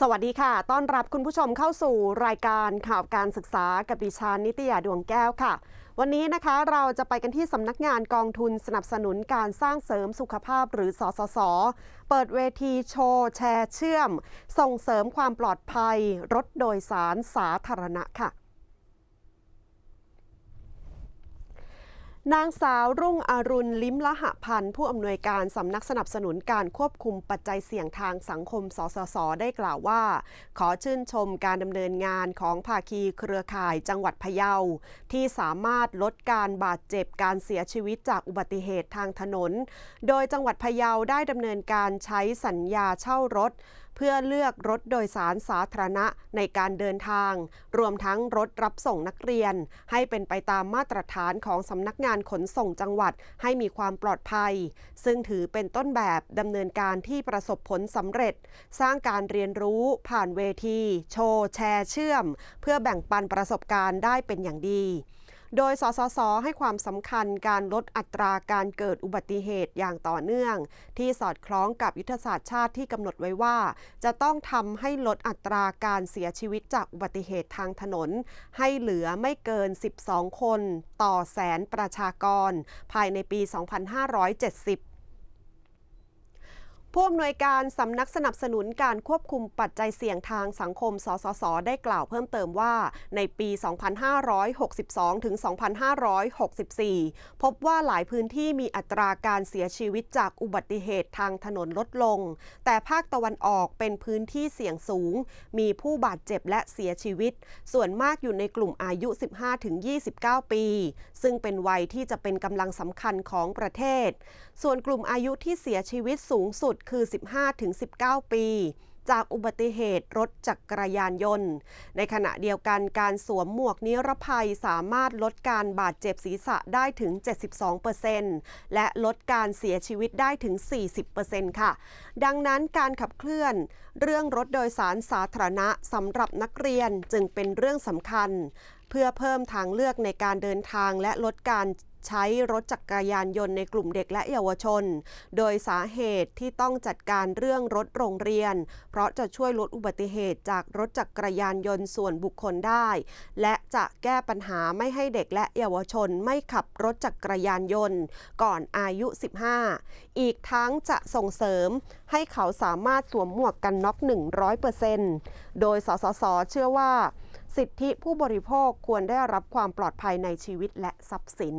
สวัสดีค่ะ ต้อนรับคุณผู้ชมเข้าสู่รายการข่าวการศึกษากับดิฉันนิตยาดวงแก้วค่ะ วันนี้นะคะเราจะไปกันที่สำนักงานกองทุนสนับสนุนการสร้างเสริมสุขภาพหรือสสส เปิดเวทีโชว์แชร์เชื่อม ส่งเสริมความปลอดภัย รถโดยสารสาธารณะค่ะ นางสาวรุ่งอรุณลิ้มละหะพันธ์ผู้อำนวยการสำนักสนับสนุนการควบคุมปัจจัยเสี่ยงทางสังคม สสส ได้กล่าวว่า ขอชื่นชมการดำเนินงานของภาคีเครือข่ายจังหวัดพะเยา ที่สามารถลดการบาดเจ็บการเสียชีวิตจากอุบัติเหตุทางถนน โดยจังหวัดพะเยาได้ดำเนินการใช้สัญญาเช่ารถ เพื่อเลือกรถโดยสารสาธารณะในการเดินทาง รวมทั้งรถรับส่งนักเรียน ให้เป็นไปตามมาตรฐานของสำนักงานขนส่งจังหวัดให้มีความปลอดภัย ซึ่งถือเป็นต้นแบบดำเนินการที่ประสบผลสำเร็จ สร้างการเรียนรู้ผ่านเวที โชว์ แชร์เชื่อม เพื่อแบ่งปันประสบการณ์ได้เป็นอย่างดี โดย สสส ให้ความสำคัญการลดอัตราการเกิดอุบัติเหตุอย่างต่อเนื่อง ที่สอดคล้องกับยุทธศาสตร์ชาติที่กำหนดไว้ว่า จะต้องทำให้ลดอัตราการเสียชีวิตจากอุบัติเหตุทางถนน ให้เหลือไม่เกิน 12 คน ต่อแสนประชากร ภายในปี 2570 ผู้อำนวยการสำนักสนับสนุนการควบคุมปัจจัยเสี่ยงทางสังคม สสส ได้กล่าวเพิ่มเติมว่า ในปี 2562 ถึง 2564 พบว่าหลายพื้นที่มีอัตราการเสียชีวิตจากอุบัติเหตุทางถนนลดลง แต่ภาคตะวันออกเป็นพื้นที่เสี่ยงสูง มีผู้บาดเจ็บและเสียชีวิต ส่วนมากอยู่ในกลุ่มอายุ 15-29 ปี ซึ่งเป็นวัยที่จะเป็นกำลังสำคัญของประเทศ ส่วนกลุ่มอายุที่เสียชีวิตสูงสุดคือ 15-19 ปี จากอุบัติเหตุรถจักรยานยนต์ ในขณะเดียวกันการสวมหมวกนิรภัยสามารถลดการบาดเจ็บศีรษะได้ถึง 72%และลดการเสียชีวิตได้ถึง 40%ค่ะ ดังนั้นการขับเคลื่อน เรื่องรถโดยสารสาธารณะสำหรับนักเรียนจึงเป็นเรื่องสำคัญ เพื่อเพิ่มทางเลือกในการเดินทางและลดการ ใช้รถจักรยานยนต์ในกลุ่มเด็กและเยาวชน โดยสาเหตุที่ต้องจัดการเรื่องรถโรงเรียน เพราะจะช่วยลดอุบัติเหตุจากรถจักรยานยนต์ส่วนบุคคลได้ และจะแก้ปัญหาไม่ให้เด็กและเยาวชนไม่ขับรถจักรยานยนต์ ก่อนอายุ 15 อีกทั้งจะส่งเสริมให้เขาสามารถสวมหมวกกันน็อก 100%โดยสสส เชื่อว่า สิทธิผู้บริโภคควรได้รับความปลอดภัยในชีวิตและทรัพย์สิน